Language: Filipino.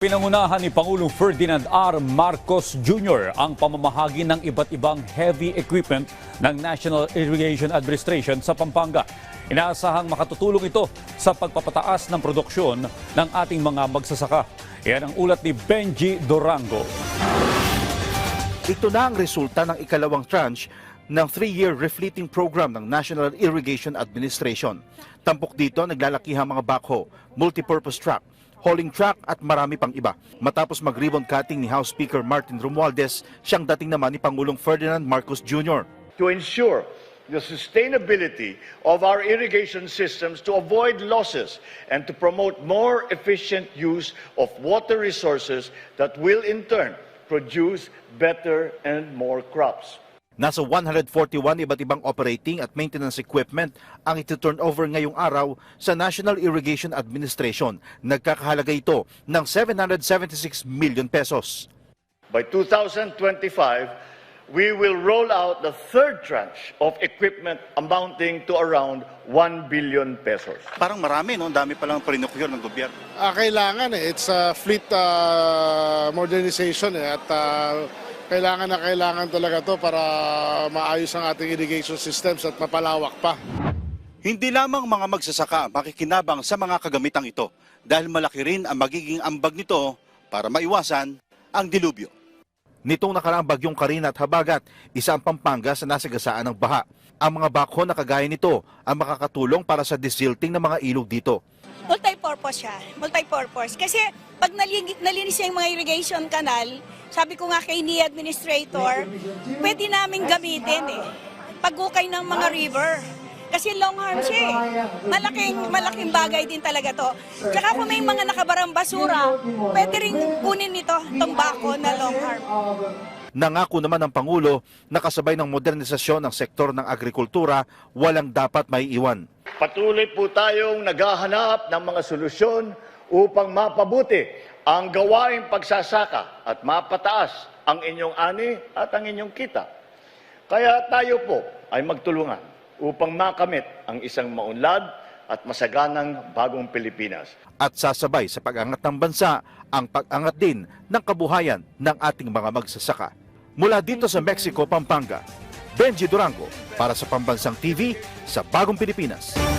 Pinangunahan ni Pangulong Ferdinand R. Marcos Jr. ang pamamahagi ng iba't ibang heavy equipment ng National Irrigation Administration sa Pampanga. Inaasahang makatutulong ito sa pagpapataas ng produksyon ng ating mga magsasaka. Yan ang ulat ni Benji Dorango. Ito na ang resulta ng ikalawang tranche ng three-year refleeting program ng National Irrigation Administration. Tampok dito naglalakihang mga backhoe, multipurpose truck, hauling truck at marami pang iba. Matapos mag-ribbon cutting ni House Speaker Martin Romualdez, siyang dating naman ni Pangulong Ferdinand Marcos Jr. to ensure the sustainability of our irrigation systems to avoid losses and to promote more efficient use of water resources that will in turn produce better and more crops. Nasa 141 iba't ibang operating at maintenance equipment ang iti-turn over ngayong araw sa National Irrigation Administration. Nagkakahalaga ito ng 776 million pesos. By 2025, we will roll out the third tranche of equipment amounting to around 1 billion pesos. Parang marami, no? Ang dami palang prinocure ng gobyerno. Ah, kailangan eh. It's a fleet ah, modernization eh. At ah, kailangan na kailangan talaga to para maayos ang ating irrigation systems at mapalawak pa. Hindi lamang mga magsasaka ang makikinabang sa mga kagamitang ito dahil malaki rin ang magiging ambag nito para maiwasan ang dilubyo. Nitong nakaraang bagyong Karina at Habagat, isa ang Pampanga sa nasagasaan ng baha. Ang mga bakho na kagaya nito ang makakatulong para sa desilting ng mga ilog dito. Multi-purpose siya. Multi-purpose. Kasi pag nalin- nalinis niya yung mga irrigation canal, sabi ko nga kay ni administrator, pwede namin gamitin eh. Pagukay ng mga river. Kasi long arm siya eh. Malaking, malaking bagay din talaga to. Tsaka kung may mga nakabarang basura, pwede rin kunin nito, itong bako na long arm. Nangako naman ng Pangulo na kasabay ng modernisasyon ng sektor ng agrikultura, walang dapat may iwan. Patuloy po tayong naghahanap ng mga solusyon upang mapabuti ang gawaing pagsasaka at mapataas ang inyong ani at ang inyong kita. Kaya tayo po ay magtulungan upang makamit ang isang maunlad at masaganang bagong Pilipinas. At sasabay sa pag-angat ng bansa ang pag-angat din ng kabuhayan ng ating mga magsasaka. Mula dito sa Mexico, Pampanga, Benji Durango para sa Pambansang TV sa Bagong Pilipinas.